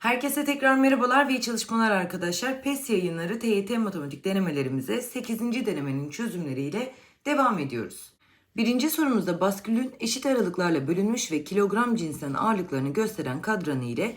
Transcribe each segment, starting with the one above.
Herkese tekrar merhabalar ve iyi çalışmalar arkadaşlar. PES yayınları TYT matematik denemelerimize 8. denemenin çözümleriyle devam ediyoruz. Birinci sorumuzda baskülün eşit aralıklarla bölünmüş ve kilogram cinsinden ağırlıklarını gösteren kadranı ile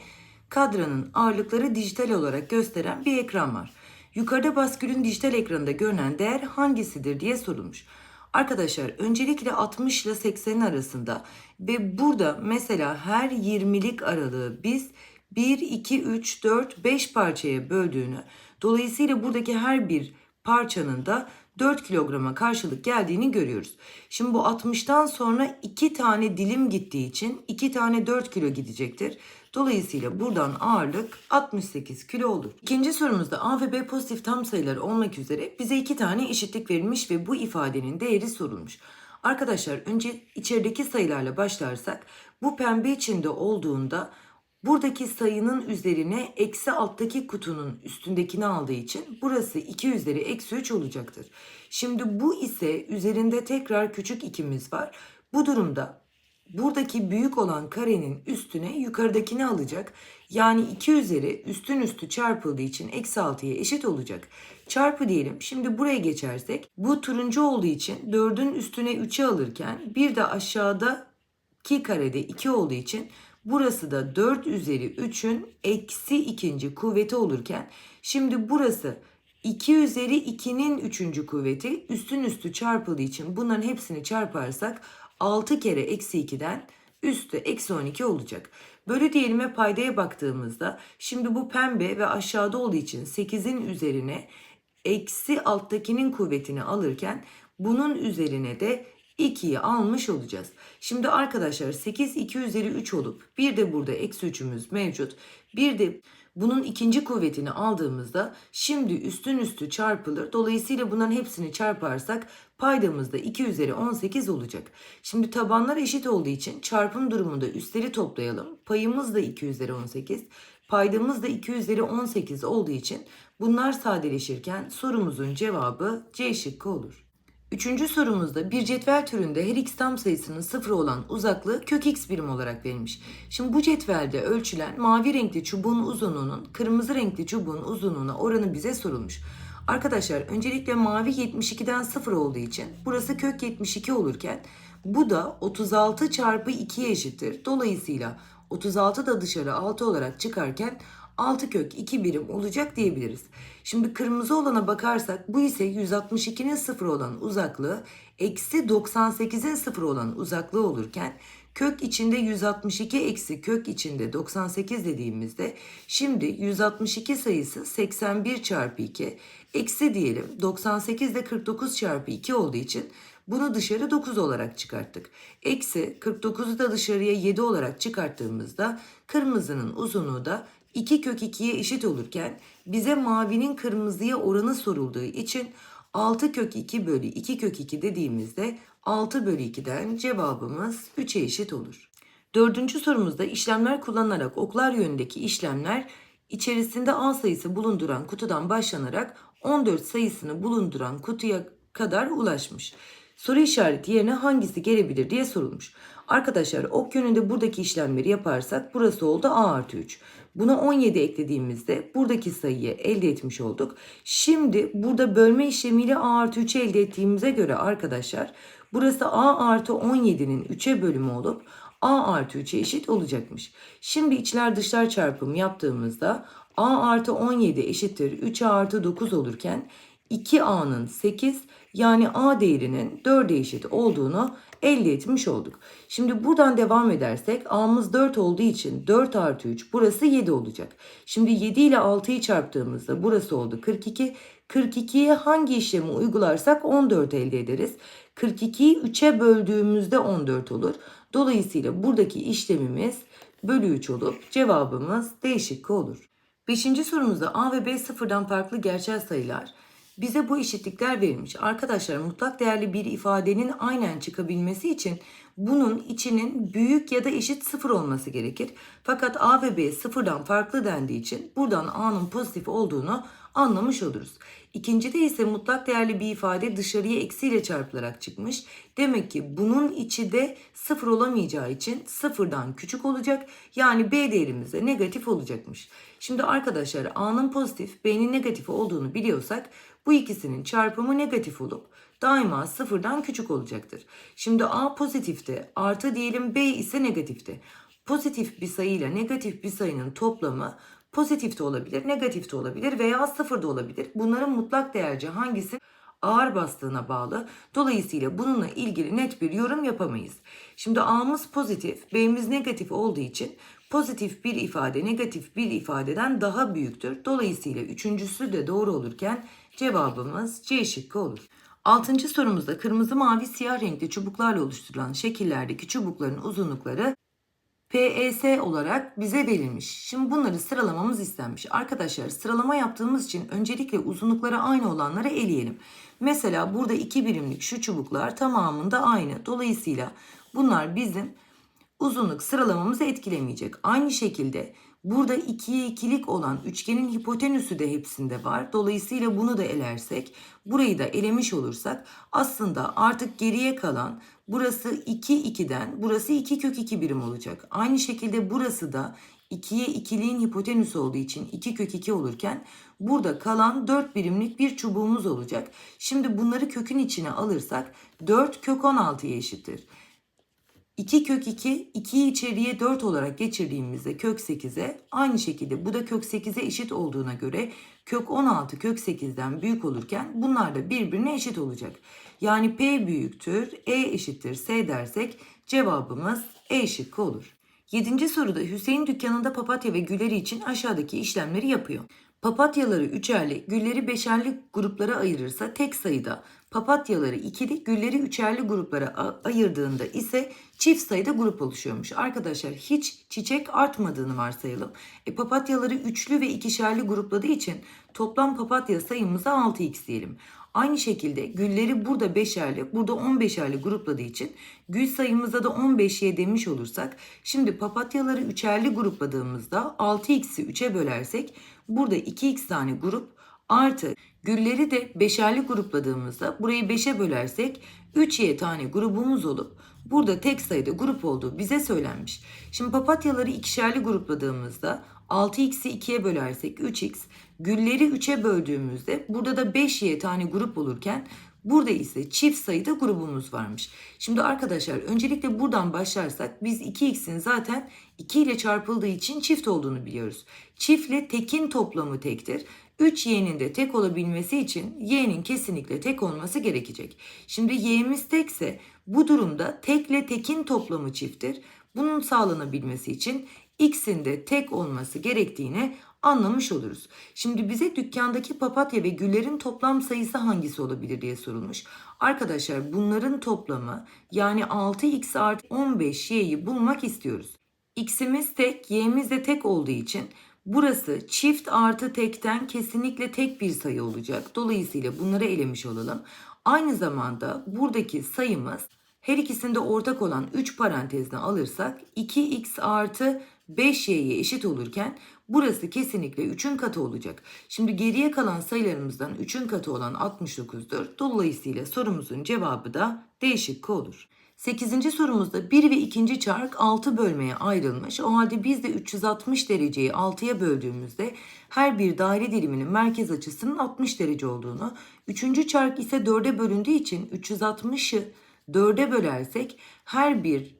kadranın ağırlıkları dijital olarak gösteren bir ekran var. Yukarıda baskülün dijital ekranında görünen değer hangisidir diye sorulmuş. Arkadaşlar öncelikle 60 ile 80 arasında ve burada mesela her 20'lik aralığı biz 1, 2, 3, 4, 5 parçaya böldüğünü dolayısıyla buradaki her bir parçanın da 4 kilograma karşılık geldiğini görüyoruz. Şimdi bu 60'tan sonra 2 tane dilim gittiği için 2 tane 4 kilo gidecektir. Dolayısıyla buradan ağırlık 68 kilo olur. İkinci sorumuzda A ve B pozitif tam sayılar olmak üzere bize iki tane eşitlik verilmiş ve bu ifadenin değeri sorulmuş. Arkadaşlar önce içerideki sayılarla başlarsak bu pembe içinde olduğunda buradaki sayının üzerine eksi alttaki kutunun üstündekini aldığı için burası 2 üzeri eksi 3 olacaktır. Şimdi bu ise üzerinde tekrar küçük ikimiz var. Bu durumda buradaki büyük olan karenin üstüne yukarıdakini alacak. Yani 2 üzeri üstün üstü çarpıldığı için eksi 6'ya eşit olacak. Çarpı diyelim. Şimdi buraya geçersek bu turuncu olduğu için 4'ün üstüne 3'ü alırken bir de aşağıdaki karede 2 olduğu için burası da 4 üzeri 3'ün eksi ikinci kuvveti olurken şimdi burası 2 üzeri 2'nin üçüncü kuvveti üstün üstü çarpıldığı için bunların hepsini çarparsak 6 kere eksi 2'den üstü eksi 12 olacak. Bölü diyelim paydaya baktığımızda şimdi bu pembe ve aşağıda olduğu için 8'in üzerine eksi alttakinin kuvvetini alırken bunun üzerine de 2'yi almış olacağız. Şimdi arkadaşlar 8 2 üzeri 3 olup bir de burada eksi 3'ümüz mevcut. Bir de bunun ikinci kuvvetini aldığımızda şimdi üstün üstü çarpılır. Dolayısıyla bunların hepsini çarparsak paydamız da 2 üzeri 18 olacak. Şimdi tabanlar eşit olduğu için çarpım durumunda üstleri toplayalım. Payımız da 2 üzeri 18. Paydamız da 2 üzeri 18 olduğu için bunlar sadeleşirken sorumuzun cevabı C şıkkı olur. Üçüncü sorumuzda bir cetvel türünde her x tam sayısının sıfır olan uzaklığı kök x birim olarak verilmiş. Şimdi bu cetvelde ölçülen mavi renkli çubuğun uzunluğunun kırmızı renkli çubuğun uzunluğuna oranı bize sorulmuş. Arkadaşlar öncelikle mavi 72'den 0 olduğu için burası kök 72 olurken bu da 36 çarpı 2'ye eşittir. Dolayısıyla 36 da dışarı 6 olarak çıkarken 6 kök 2 birim olacak diyebiliriz. Şimdi kırmızı olana bakarsak bu ise 162'nin 0 olan uzaklığı eksi 98'in 0 olan uzaklığı olurken kök içinde 162 eksi kök içinde 98 dediğimizde şimdi 162 sayısı 81 çarpı 2 eksi diyelim 98 de 49 çarpı 2 olduğu için bunu dışarı 9 olarak çıkarttık. Eksi 49'u da dışarıya 7 olarak çıkarttığımızda kırmızının uzunluğu da 2 kök 2'ye eşit olurken bize mavinin kırmızıya oranı sorulduğu için 6 kök 2 bölü 2 kök 2 dediğimizde 6 bölü 2'den cevabımız 3'e eşit olur. Dördüncü sorumuzda işlemler kullanılarak oklar yönündeki işlemler içerisinde A sayısı bulunduran kutudan başlanarak 14 sayısını bulunduran kutuya kadar ulaşmış. Soru işareti yerine hangisi gelebilir diye sorulmuş. Arkadaşlar ok yönünde buradaki işlemleri yaparsak burası oldu A artı 3. Buna 17 eklediğimizde buradaki sayıyı elde etmiş olduk. Şimdi burada bölme işlemiyle A artı 3'ü elde ettiğimize göre arkadaşlar burası A artı 17'nin 3'e bölümü olup A artı 3'e eşit olacakmış. Şimdi içler dışlar çarpımı yaptığımızda A artı 17 eşittir 3A artı 9 olurken 2A'nın 8 yani A değerinin 4'e eşit olduğunu elde etmiş olduk. Şimdi buradan devam edersek A'mız 4 olduğu için 4 artı 3 burası 7 olacak. Şimdi 7 ile 6'yı çarptığımızda burası oldu 42. 42'ye hangi işlemi uygularsak 14 elde ederiz. 42'yi 3'e böldüğümüzde 14 olur. Dolayısıyla buradaki işlemimiz bölü 3 olup cevabımız D olur. Beşinci sorumuzda A ve B sıfırdan farklı gerçel sayılar. Bize bu eşitlikler verilmiş. Arkadaşlar mutlak değerli bir ifadenin aynen çıkabilmesi için bunun içinin büyük ya da eşit sıfır olması gerekir. Fakat A ve B sıfırdan farklı dendiği için buradan A'nın pozitif olduğunu anlamış oluruz. İkincide ise mutlak değerli bir ifade dışarıya eksiyle çarpılarak çıkmış. Demek ki bunun içi de sıfır olamayacağı için sıfırdan küçük olacak. Yani B değerimiz de negatif olacakmış. Şimdi arkadaşlar A'nın pozitif, B'nin negatif olduğunu biliyorsak bu ikisinin çarpımı negatif olup daima sıfırdan küçük olacaktır. Şimdi A pozitifte artı diyelim B ise negatifte. Pozitif bir sayıyla negatif bir sayının toplamı pozitif de olabilir, negatif de olabilir veya sıfır da olabilir. Bunların mutlak değerci hangisi ağır bastığına bağlı. Dolayısıyla bununla ilgili net bir yorum yapamayız. Şimdi A'mız pozitif, B'miz negatif olduğu için pozitif bir ifade negatif bir ifadeden daha büyüktür. Dolayısıyla üçüncüsü de doğru olurken cevabımız C şıkkı olur. Altıncı sorumuzda kırmızı, mavi, siyah renkli çubuklarla oluşturulan şekillerdeki çubukların uzunlukları PES olarak bize verilmiş. Şimdi bunları sıralamamız istenmiş. Arkadaşlar sıralama yaptığımız için öncelikle uzunlukları aynı olanları eleyelim. Mesela burada 2 birimlik şu çubuklar tamamında aynı. Dolayısıyla bunlar bizim uzunluk sıralamamızı etkilemeyecek. Aynı şekilde burada 2'ye 2'lik olan üçgenin hipotenüsü de hepsinde var. Dolayısıyla bunu da elersek, burayı da elemiş olursak aslında artık geriye kalan burası 2 2'den burası 2 kök 2 birim olacak. Aynı şekilde burası da 2'ye 2'liğin hipotenüsü olduğu için 2 kök 2 olurken burada kalan 4 birimlik bir çubuğumuz olacak. Şimdi bunları kökün içine alırsak 4 kök 16'ya eşittir. 2 kök 2, 2'yi içeriye 4 olarak geçirdiğimizde kök 8'e aynı şekilde bu da kök 8'e eşit olduğuna göre kök 16 kök 8'den büyük olurken bunlar da birbirine eşit olacak. Yani P büyüktür, E eşittir S dersek cevabımız E şıkkı olur. Yedinci soruda Hüseyin dükkanında papatya ve gülleri için aşağıdaki işlemleri yapıyor. Papatyaları üçerli, gülleri beşerli gruplara ayırırsa tek sayıda, papatyaları ikili, gülleri üçerli gruplara ayırdığında ise çift sayıda grup oluşuyormuş. Arkadaşlar hiç çiçek artmadığını varsayalım. E, papatyaları üçlü ve ikişerli grupladığı için toplam papatya sayımıza 6x diyelim. Aynı şekilde gülleri burada beşerli, burada 15'erli grupladığı için gül sayımıza da 15'ye demiş olursak şimdi papatyaları üçerli grupladığımızda 6x'i 3'e bölersek burada 2x tane grup artı gülleri de beşerli grupladığımızda burayı 5'e bölersek 3y tane grubumuz olup burada tek sayıda grup olduğu bize söylenmiş. Şimdi papatyaları ikişerli grupladığımızda 6x'i 2'ye bölersek 3x, gülleri 3'e böldüğümüzde burada da 5y tane grup olurken burada ise çift sayıda grubumuz varmış. Şimdi arkadaşlar öncelikle buradan başlarsak biz 2x'in zaten 2 ile çarpıldığı için çift olduğunu biliyoruz. Çiftle tekin toplamı tektir. 3y'nin de tek olabilmesi için y'nin kesinlikle tek olması gerekecek. Şimdi y'miz tekse bu durumda tekle tekin toplamı çifttir. Bunun sağlanabilmesi için x'in de tek olması gerektiğini anlamış oluruz. Şimdi bize dükkandaki papatya ve güllerin toplam sayısı hangisi olabilir diye sorulmuş. Arkadaşlar bunların toplamı yani 6x artı 15y'yi bulmak istiyoruz. X'imiz tek, y'miz de tek olduğu için burası çift artı tekten kesinlikle tek bir sayı olacak. Dolayısıyla bunları elemiş olalım. Aynı zamanda buradaki sayımız her ikisinde ortak olan 3 parantezine alırsak 2x artı 5y'ye eşit olurken burası kesinlikle 3'ün katı olacak. Şimdi geriye kalan sayılarımızdan 3'ün katı olan 69'dur. Dolayısıyla sorumuzun cevabı da D şıkkı olur. 8. sorumuzda 1 ve 2. çark 6 bölmeye ayrılmış. O halde biz de 360 dereceyi 6'ya böldüğümüzde her bir daire diliminin merkez açısının 60 derece olduğunu, 3. çark ise 4'e bölündüğü için 360'ı 4'e bölersek her bir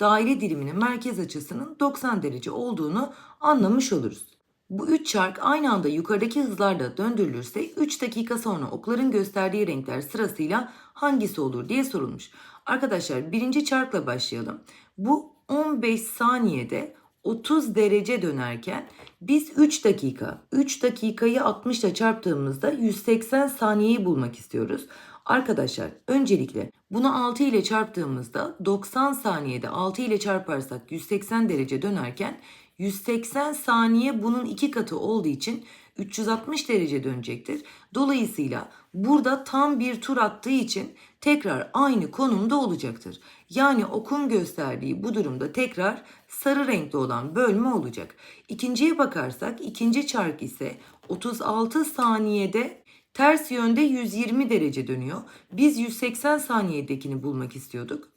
daire diliminin merkez açısının 90 derece olduğunu anlamış oluruz. Bu üç çark aynı anda yukarıdaki hızlarda döndürülürse 3 dakika sonra okların gösterdiği renkler sırasıyla hangisi olur diye sorulmuş. Arkadaşlar birinci çarkla başlayalım. Bu 15 saniyede 30 derece dönerken biz 3 dakika, 3 dakikayı 60 ile çarptığımızda 180 saniyeyi bulmak istiyoruz. Arkadaşlar öncelikle bunu 6 ile çarptığımızda 90 saniyede 6 ile çarparsak 180 derece dönerken 180 saniye bunun iki katı olduğu için 360 derece dönecektir. Dolayısıyla burada tam bir tur attığı için tekrar aynı konumda olacaktır. Yani okun gösterdiği bu durumda tekrar sarı renkli olan bölme olacak. İkinciye bakarsak ikinci çark ise 36 saniyede ters yönde 120 derece dönüyor. Biz 180 saniyedekini bulmak istiyorduk.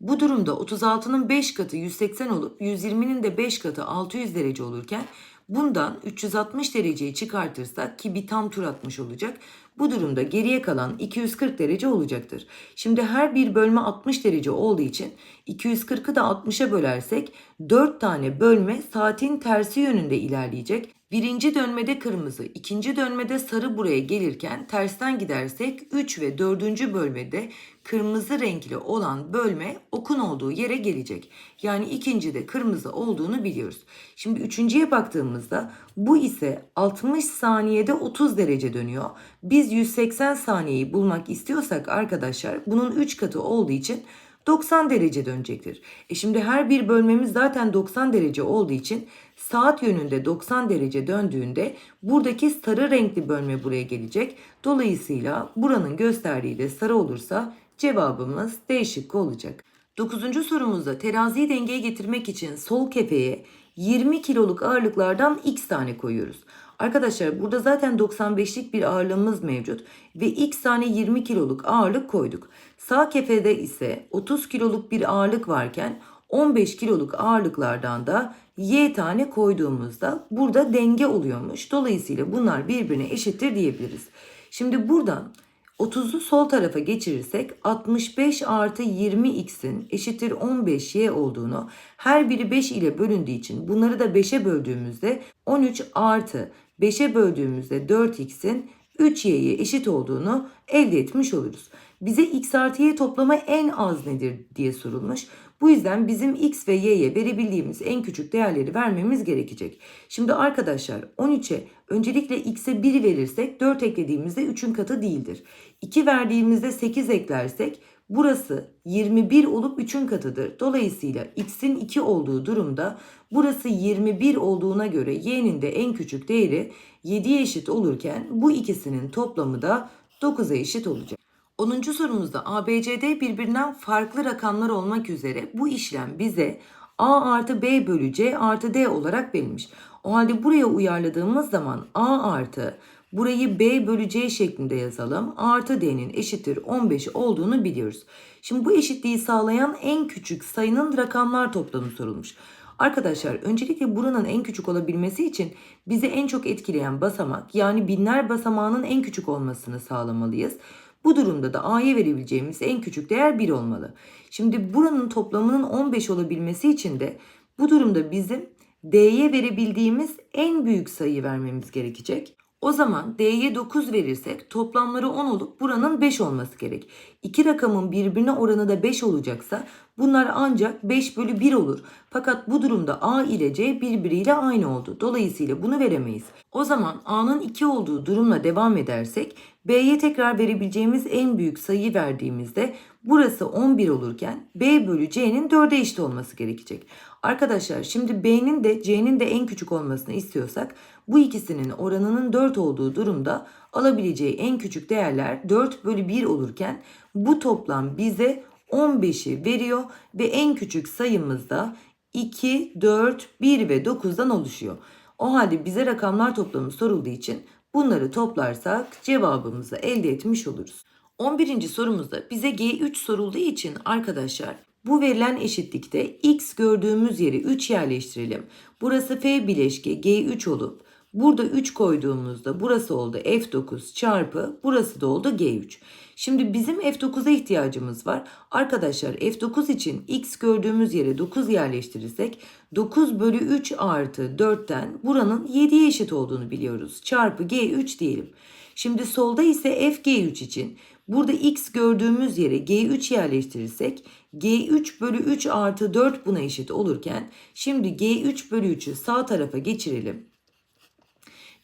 Bu durumda 36'nın 5 katı 180 olup 120'nin de 5 katı 600 derece olurken bundan 360 dereceyi çıkartırsak ki bir tam tur atmış olacak. Bu durumda geriye kalan 240 derece olacaktır. Şimdi her bir bölme 60 derece olduğu için 240'ı da 60'a bölersek 4 tane bölme saatin tersi yönünde ilerleyecek. Birinci dönmede kırmızı, ikinci dönmede sarı buraya gelirken tersten gidersek 3 ve 4. bölmede kırmızı renkli olan bölme okun olduğu yere gelecek. Yani ikincide kırmızı olduğunu biliyoruz. Şimdi üçüncüye baktığımızda bu ise 60 saniyede 30 derece dönüyor. Biz 180 saniyeyi bulmak istiyorsak arkadaşlar bunun 3 katı olduğu için 90 derece dönecektir. E şimdi her bir bölmemiz zaten 90 derece olduğu için saat yönünde 90 derece döndüğünde buradaki sarı renkli bölme buraya gelecek. Dolayısıyla buranın gösterdiği de sarı olursa cevabımız D şıkkı olacak. 9. sorumuzda teraziyi dengeye getirmek için sol kefeye 20 kiloluk ağırlıklardan x tane koyuyoruz. Arkadaşlar burada zaten 95'lik bir ağırlığımız mevcut ve x tane 20 kiloluk ağırlık koyduk. Sağ kefede ise 30 kiloluk bir ağırlık varken 15 kiloluk ağırlıklardan da y tane koyduğumuzda burada denge oluyormuş. Dolayısıyla bunlar birbirine eşittir diyebiliriz. Şimdi buradan 30'u sol tarafa geçirirsek 65 artı 20x'in eşittir 15y olduğunu her biri 5 ile bölündüğü için bunları da 5'e böldüğümüzde 13 artı 5'e böldüğümüzde 4x'in 3y'ye eşit olduğunu elde etmiş oluruz. Bize x artı y toplamı en az nedir diye sorulmuş. Bu yüzden bizim x ve y'ye verebildiğimiz en küçük değerleri vermemiz gerekecek. Şimdi arkadaşlar 13'e öncelikle x'e 1 verirsek 4 eklediğimizde 3'ün katı değildir. 2 verdiğimizde 8 eklersek burası 21 olup 3'ün katıdır. Dolayısıyla x'in 2 olduğu durumda burası 21 olduğuna göre y'nin de en küçük değeri 7'ye eşit olurken bu ikisinin toplamı da 9'a eşit olacak. 10. sorumuzda ABCD birbirinden farklı rakamlar olmak üzere bu işlem bize A artı B bölü C artı D olarak verilmiş. O halde buraya uyarladığımız zaman A artı burayı B bölü C şeklinde yazalım. Artı D'nin eşittir 15 olduğunu biliyoruz. Şimdi bu eşitliği sağlayan en küçük sayının rakamlar toplamı sorulmuş. Arkadaşlar öncelikle buranın en küçük olabilmesi için bizi en çok etkileyen basamak yani binler basamağının en küçük olmasını sağlamalıyız. Bu durumda da A'ya verebileceğimiz en küçük değer 1 olmalı. Şimdi buranın toplamının 15 olabilmesi için de bu durumda bizim D'ye verebildiğimiz en büyük sayıyı vermemiz gerekecek. O zaman D'ye 9 verirsek toplamları 10 olup buranın 5 olması gerek. İki rakamın birbirine oranı da 5 olacaksa bunlar ancak 5 bölü 1 olur. Fakat bu durumda A ile C birbiriyle aynı oldu. Dolayısıyla bunu veremeyiz. O zaman A'nın 2 olduğu durumla devam edersek B'ye tekrar verebileceğimiz en büyük sayıyı verdiğimizde burası 11 olurken B bölü C'nin 4'e eşit olması gerekecek. Arkadaşlar şimdi B'nin de C'nin de en küçük olmasını istiyorsak bu ikisinin oranının 4 olduğu durumda alabileceği en küçük değerler 4 bölü 1 olurken bu toplam bize 15'i veriyor ve en küçük sayımız da 2, 4, 1 ve 9'dan oluşuyor. O halde bize rakamlar toplamı sorulduğu için bunları toplarsak cevabımızı elde etmiş oluruz. 11. sorumuzda bize G3 sorulduğu için arkadaşlar bu verilen eşitlikte x gördüğümüz yeri 3 yerleştirelim. Burası f bileşke G3 olup burada 3 koyduğumuzda burası oldu F9 çarpı burası da oldu G3. Şimdi bizim F9'a ihtiyacımız var. Arkadaşlar F9 için x gördüğümüz yere 9 yerleştirirsek 9 bölü 3 artı 4'ten buranın 7'ye eşit olduğunu biliyoruz. Çarpı G3 diyelim. Şimdi solda ise FG3 için burada x gördüğümüz yere G3 yerleştirirsek G3 bölü 3 artı 4 buna eşit olurken şimdi G3 bölü 3'ü sağ tarafa geçirelim.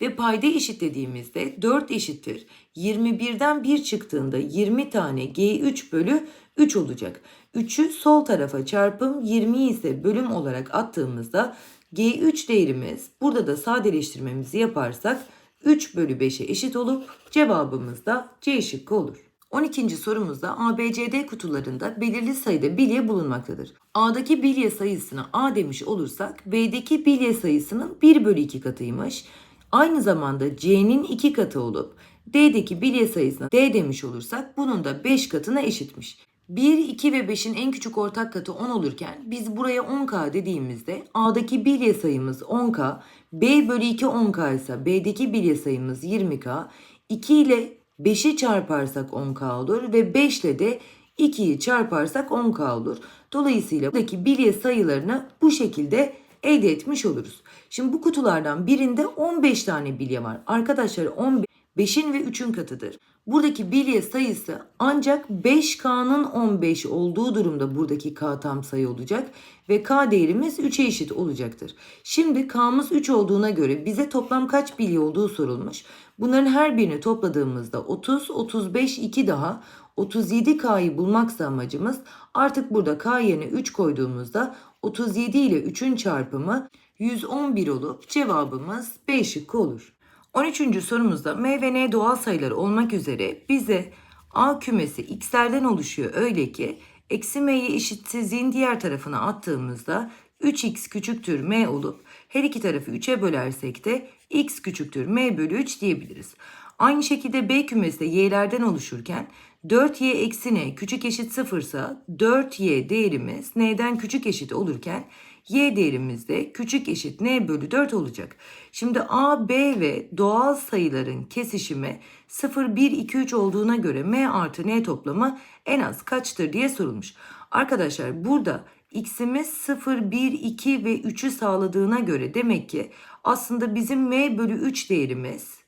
Ve payda eşitlediğimizde 4 eşittir. 21'den 1 çıktığında 20 tane G3 bölü 3 olacak. 3'ü sol tarafa çarpım 20 ise bölüm olarak attığımızda G3 değerimiz burada da sadeleştirmemizi yaparsak 3 bölü 5'e eşit olup cevabımız da C şıkkı olur. 12. sorumuzda ABCD kutularında belirli sayıda bilye bulunmaktadır. A'daki bilye sayısına A demiş olursak B'deki bilye sayısının 1 bölü 2 katıymış. Aynı zamanda C'nin 2 katı olup D'deki bilye sayısına D demiş olursak bunun da 5 katına eşitmiş. 1, 2 ve 5'in en küçük ortak katı 10 olurken biz buraya 10K dediğimizde A'daki bilye sayımız 10K, B bölü 2 10K ise B'deki bilye sayımız 20K, 2 ile 5'i çarparsak 10K olur ve 5 ile de 2'yi çarparsak 10K olur. Dolayısıyla buradaki bilye sayılarını bu şekilde elde etmiş oluruz. Şimdi bu kutulardan birinde 15 tane bilye var. Arkadaşlar 15 5'in ve 3'ün katıdır. Buradaki bilye sayısı ancak 5K'nın 15 olduğu durumda buradaki K tam sayı olacak ve K değerimiz 3'e eşit olacaktır. Şimdi K'mız 3 olduğuna göre bize toplam kaç bilye olduğu sorulmuş. Bunların her birini topladığımızda 30, 35, 2 daha 37K'yı bulmaksa amacımız artık burada K yerine 3 koyduğumuzda 37 ile 3'ün çarpımı 111 olup cevabımız B şıkkı olur. 13. sorumuzda M ve N doğal sayılar olmak üzere bize A kümesi x'lerden oluşuyor öyle ki eksi m'yi eşitsizliğin diğer tarafına attığımızda 3x küçüktür m olup her iki tarafı 3'e bölersek de x küçüktür m bölü 3 diyebiliriz. Aynı şekilde B kümesi de y'lerden oluşurken 4y eksi n küçük eşit 0 ise 4y değerimiz n'den küçük eşit olurken y değerimiz de küçük eşit n bölü 4 olacak. Şimdi a, b ve doğal sayıların kesişimi 0, 1, 2, 3 olduğuna göre m artı n toplamı en az kaçtır diye sorulmuş. Arkadaşlar burada x'imiz 0, 1, 2 ve 3'ü sağladığına göre demek ki aslında bizim m bölü 3 değerimiz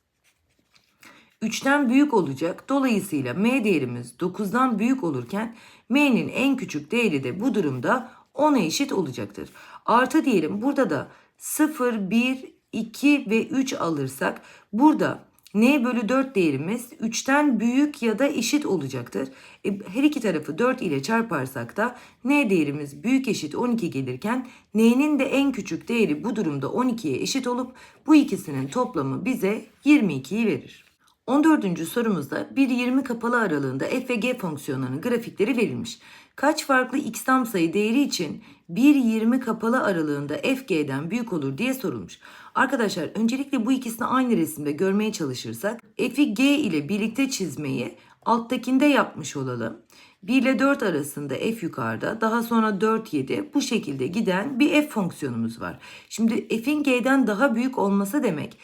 3'ten büyük olacak. Dolayısıyla m değerimiz 9'dan büyük olurken m'nin en küçük değeri de bu durumda 10'a eşit olacaktır. Artı diyelim burada da 0, 1, 2 ve 3 alırsak burada n bölü 4 değerimiz 3'ten büyük ya da eşit olacaktır. E, her iki tarafı 4 ile çarparsak da n değerimiz büyük eşit 12 gelirken n'nin de en küçük değeri bu durumda 12'ye eşit olup bu ikisinin toplamı bize 22'yi verir. 14. sorumuzda bir 20 kapalı aralığında f ve g fonksiyonlarının grafikleri verilmiş. Kaç farklı x tam sayı değeri için bir 20 kapalı aralığında f g'den büyük olur diye sorulmuş. Arkadaşlar öncelikle bu ikisini aynı resimde görmeye çalışırsak f'i g ile birlikte çizmeyi alttakinde yapmış olalım. 1 ile 4 arasında f yukarıda daha sonra 4 7 bu şekilde giden bir f fonksiyonumuz var. Şimdi f'in g'den daha büyük olması demek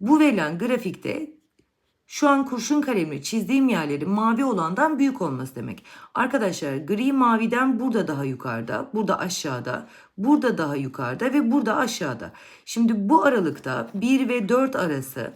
bu verilen grafikte şu an kurşun kalemle çizdiğim yerlerin mavi olandan büyük olması demek. Arkadaşlar gri maviden burada daha yukarıda, burada aşağıda, burada daha yukarıda ve burada aşağıda. Şimdi bu aralıkta 1 ve 4 arası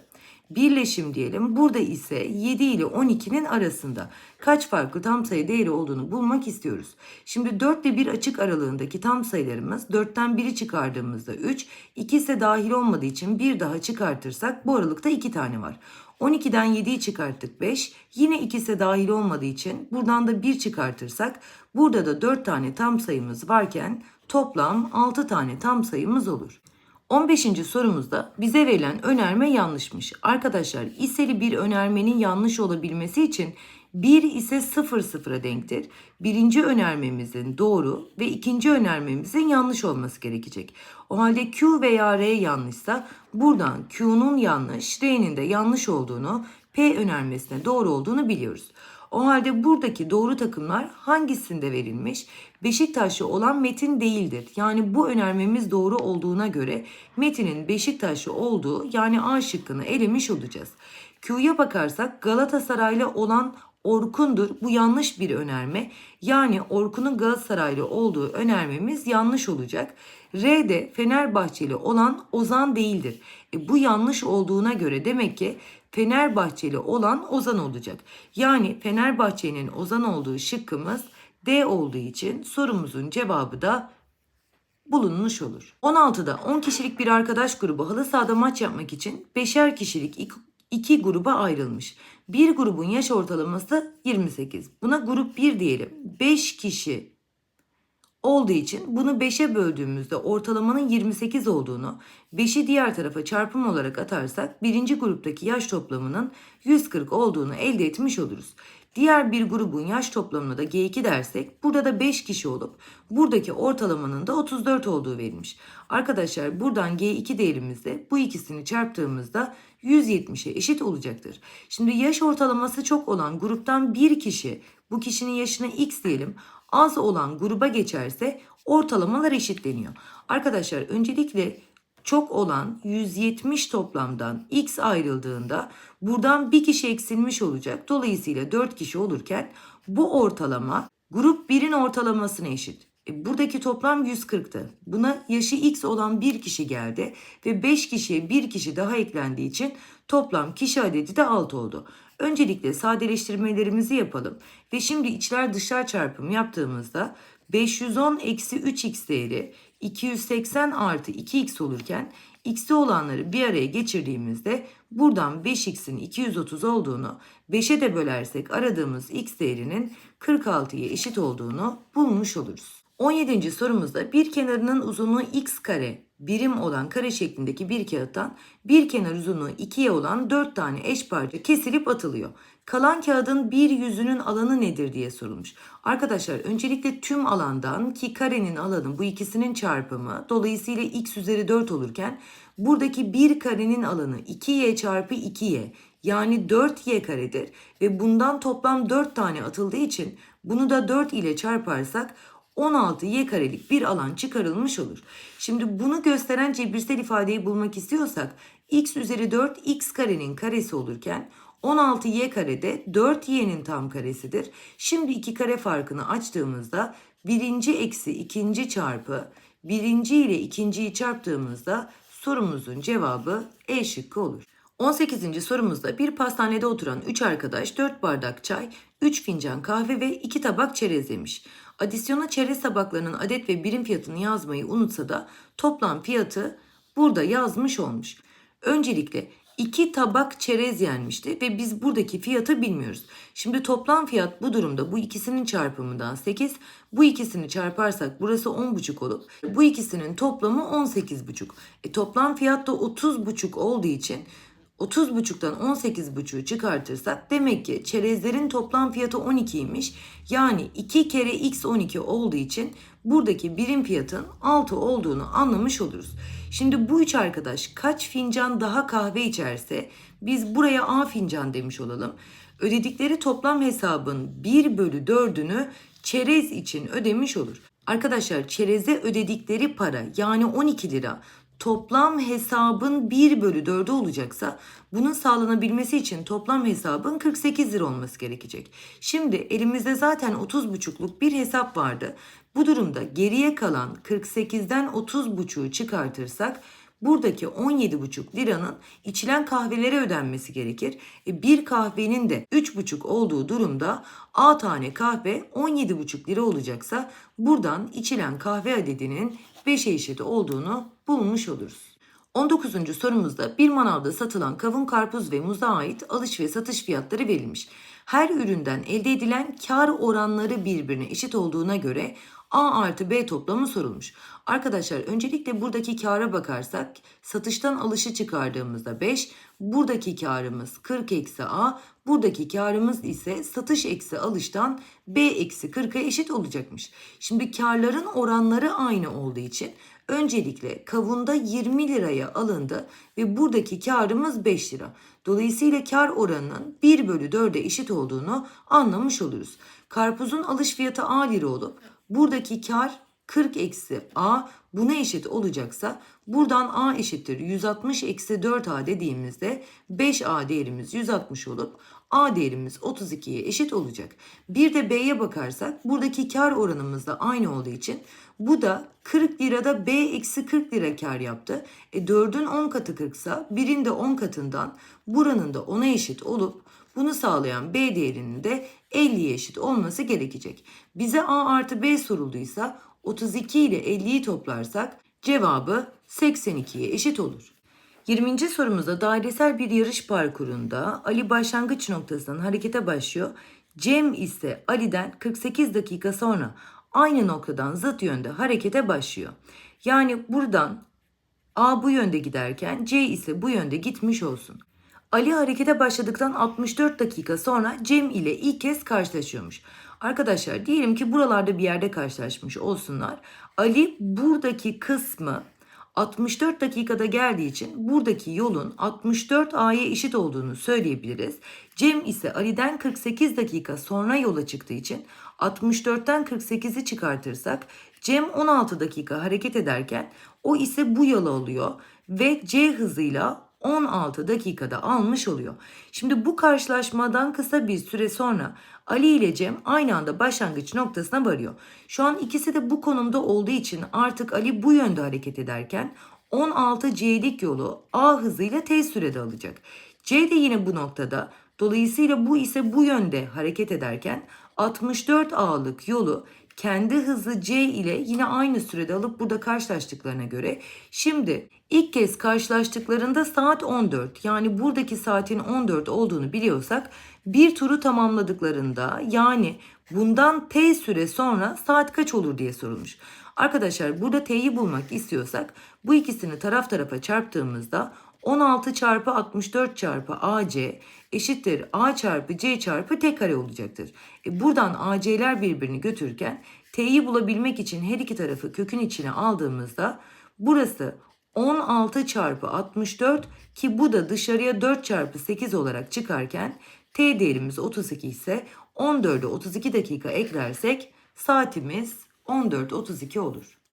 birleşim diyelim. Burada ise 7 ile 12'nin arasında kaç farklı tam sayı değeri olduğunu bulmak istiyoruz. Şimdi 4 ile 1 açık aralığındaki tam sayılarımız 4'ten 1'i çıkardığımızda 3, 2 ise dahil olmadığı için bir daha çıkartırsak bu aralıkta 2 tane var. 12'den 7'yi çıkarttık 5. Yine ikisi dahil olmadığı için buradan da 1 çıkartırsak burada da 4 tane tam sayımız varken toplam 6 tane tam sayımız olur. 15. sorumuzda bize verilen önerme yanlışmış. Arkadaşlar iseli bir önermenin yanlış olabilmesi için 1 ise 0 sıfıra denktir. Birinci önermemizin doğru ve ikinci önermemizin yanlış olması gerekecek. O halde Q veya R yanlışsa buradan Q'nun yanlış, R'nin de yanlış olduğunu, P önermesine doğru olduğunu biliyoruz. O halde buradaki doğru takımlar hangisinde verilmiş? Beşiktaşlı olan Metin değildir. Yani bu önermemiz doğru olduğuna göre Metin'in Beşiktaşlı olduğu yani A şıkkını elemiş olacağız. Q'ya bakarsak Galatasaraylı olan Orkun'dur. Bu yanlış bir önerme. Yani Orkun'un Galatasaraylı olduğu önermemiz yanlış olacak. R'de Fenerbahçeli olan Ozan değildir. E, bu yanlış olduğuna göre demek ki Fenerbahçeli olan Ozan olacak. Yani Fenerbahçe'nin Ozan olduğu şıkkımız D olduğu için sorumuzun cevabı da bulunmuş olur. 16'da 10 kişilik bir arkadaş grubu halı sahada maç yapmak için 5'er kişilik iki, gruba ayrılmış. Bir grubun yaş ortalaması 28. Buna grup 1 diyelim. 5 kişi olduğu için bunu 5'e böldüğümüzde ortalamanın 28 olduğunu, 5'i diğer tarafa çarpım olarak atarsak birinci gruptaki yaş toplamının 140 olduğunu elde etmiş oluruz. Diğer bir grubun yaş toplamına da G2 dersek burada da 5 kişi olup buradaki ortalamanın da 34 olduğu verilmiş. Arkadaşlar buradan G2 değerimizde bu ikisini çarptığımızda 170'e eşit olacaktır. Şimdi yaş ortalaması çok olan gruptan bir kişi bu kişinin yaşına x diyelim az olan gruba geçerse ortalamalar eşitleniyor. Arkadaşlar öncelikle çok olan 170 toplamdan x ayrıldığında buradan bir kişi eksilmiş olacak. Dolayısıyla 4 kişi olurken bu ortalama grup 1'in ortalamasına eşit. E, buradaki toplam 140'tı. Buna yaşı x olan bir kişi geldi ve 5 kişiye bir kişi daha eklendiği için toplam kişi adedi de 6 oldu. Öncelikle sadeleştirmelerimizi yapalım ve şimdi içler dışlar çarpımı yaptığımızda 510 eksi 3x değeri 280 artı 2x olurken x'te olanları bir araya geçirdiğimizde buradan 5x'in 230 olduğunu 5'e de bölersek aradığımız x değerinin 46'ya eşit olduğunu bulmuş oluruz. 17. sorumuzda bir kenarının uzunluğu x kare birim olan kare şeklindeki bir kağıttan bir kenar uzunluğu 2'ye olan 4 tane eş parça kesilip atılıyor. Kalan kağıdın bir yüzünün alanı nedir diye sorulmuş. Arkadaşlar öncelikle tüm alandan ki karenin alanı bu ikisinin çarpımı dolayısıyla x üzeri 4 olurken buradaki bir karenin alanı 2y çarpı 2y yani 4y karedir ve bundan toplam 4 tane atıldığı için bunu da 4 ile çarparsak 16 y karelik bir alan çıkarılmış olur. Şimdi bunu gösteren cebirsel ifadeyi bulmak istiyorsak x üzeri 4 x karenin karesi olurken 16y karede 4y'nin tam karesidir. Şimdi iki kare farkını açtığımızda birinci eksi ikinci çarpı birinci ile ikinciyi çarptığımızda sorumuzun cevabı E şıkkı olur. 18. sorumuzda bir pastanede oturan 3 arkadaş 4 bardak çay, 3 fincan kahve ve 2 tabak çerez yemiş. Adisyona çerez tabaklarının adet ve birim fiyatını yazmayı unutsa da toplam fiyatı burada yazmış olmuş. Öncelikle 2 tabak çerez yenmişti ve biz buradaki fiyatı bilmiyoruz. Şimdi toplam fiyat bu durumda bu ikisinin çarpımından 8, bu ikisini çarparsak burası 10,5 olup bu ikisinin toplamı 18,5. E, toplam fiyat da 30,5 olduğu için 30,5'tan 18,5'u çıkartırsak demek ki çerezlerin toplam fiyatı 12'ymiş. Yani 2 kere x 12 olduğu için buradaki birim fiyatın 6 olduğunu anlamış oluruz. Şimdi bu üç arkadaş kaç fincan daha kahve içerse biz buraya A fincan demiş olalım. Ödedikleri toplam hesabın 1 bölü 4'ünü çerez için ödemiş olur. Arkadaşlar çereze ödedikleri para yani 12 lira toplam hesabın 1 bölü 4'ü olacaksa bunun sağlanabilmesi için toplam hesabın 48 lira olması gerekecek. Şimdi elimizde zaten 30,5'luk bir hesap vardı. Bu durumda geriye kalan 48'den 30,5'u çıkartırsak buradaki 17,5 liranın içilen kahvelere ödenmesi gerekir. E bir kahvenin de 3,5 olduğu durumda A tane kahve 17,5 lira olacaksa buradan içilen kahve adedinin 5'e eşit olduğunu bulmuş oluruz. 19. sorumuzda bir manavda satılan kavun, karpuz ve muza ait alış ve satış fiyatları verilmiş. Her üründen elde edilen kar oranları birbirine eşit olduğuna göre A artı B toplamı sorulmuş. Arkadaşlar öncelikle buradaki kâra bakarsak satıştan alışı çıkardığımızda 5, buradaki karımız 40 eksi A, buradaki karımız ise satış eksi alıştan B eksi 40'a eşit olacakmış. Şimdi karların oranları aynı olduğu için öncelikle kavunda 20 liraya alındı ve buradaki karımız 5 lira. Dolayısıyla kar oranının 1 bölü 4'e eşit olduğunu anlamış oluruz. Karpuzun alış fiyatı A lira olup buradaki kar 40 eksi A buna eşit olacaksa buradan A eşittir 160 eksi 4A dediğimizde 5A değerimiz 160 olup A değerimiz 32'ye eşit olacak. Bir de B'ye bakarsak buradaki kar oranımız da aynı olduğu için bu da 40 lirada B eksi 40 lira kar yaptı. E 4'ün 10 katı 40 ise 1'in de 10 katından buranın da 10'a eşit olup bunu sağlayan B değerinin de 50'ye eşit olması gerekecek. Bize A artı B sorulduysa 32 ile 50'yi toplarsak cevabı 82'ye eşit olur. 20. sorumuzda dairesel bir yarış parkurunda Ali başlangıç noktasından harekete başlıyor. Cem ise Ali'den 48 dakika sonra aynı noktadan zıt yönde harekete başlıyor. Yani buradan A bu yönde giderken C ise bu yönde gitmiş olsun. Ali harekete başladıktan 64 dakika sonra Cem ile ilk kez karşılaşıyormuş. Arkadaşlar diyelim ki buralarda bir yerde karşılaşmış olsunlar. Ali buradaki kısmı 64 dakikada geldiği için buradaki yolun 64 A'ya eşit olduğunu söyleyebiliriz. Cem ise Ali'den 48 dakika sonra yola çıktığı için 64'ten 48'i çıkartırsak Cem 16 dakika hareket ederken o ise bu yola oluyor ve C hızıyla 16 dakikada almış oluyor. Şimdi bu karşılaşmadan kısa bir süre sonra Ali ile Cem aynı anda başlangıç noktasına varıyor. Şu an ikisi de bu konumda olduğu için artık Ali bu yönde hareket ederken 16 C'lik yolu A hızıyla T sürede alacak. C de yine bu noktada. Dolayısıyla bu ise bu yönde hareket ederken 64 A'lık yolu kendi hızı C ile yine aynı sürede alıp burada karşılaştıklarına göre şimdi ilk kez karşılaştıklarında saat 14 yani buradaki saatin 14 olduğunu biliyorsak bir turu tamamladıklarında yani bundan T süre sonra saat kaç olur diye sorulmuş. Arkadaşlar burada T'yi bulmak istiyorsak bu ikisini taraf tarafa çarptığımızda 16 çarpı 64 çarpı AC eşittir A çarpı C çarpı T kare olacaktır. E buradan AC'ler birbirini götürürken T'yi bulabilmek için her iki tarafı kökün içine aldığımızda burası 16 çarpı 64 ki bu da dışarıya 4 çarpı 8 olarak çıkarken T değerimiz 32 ise 14'e 32 dakika eklersek saatimiz 14.32 olur.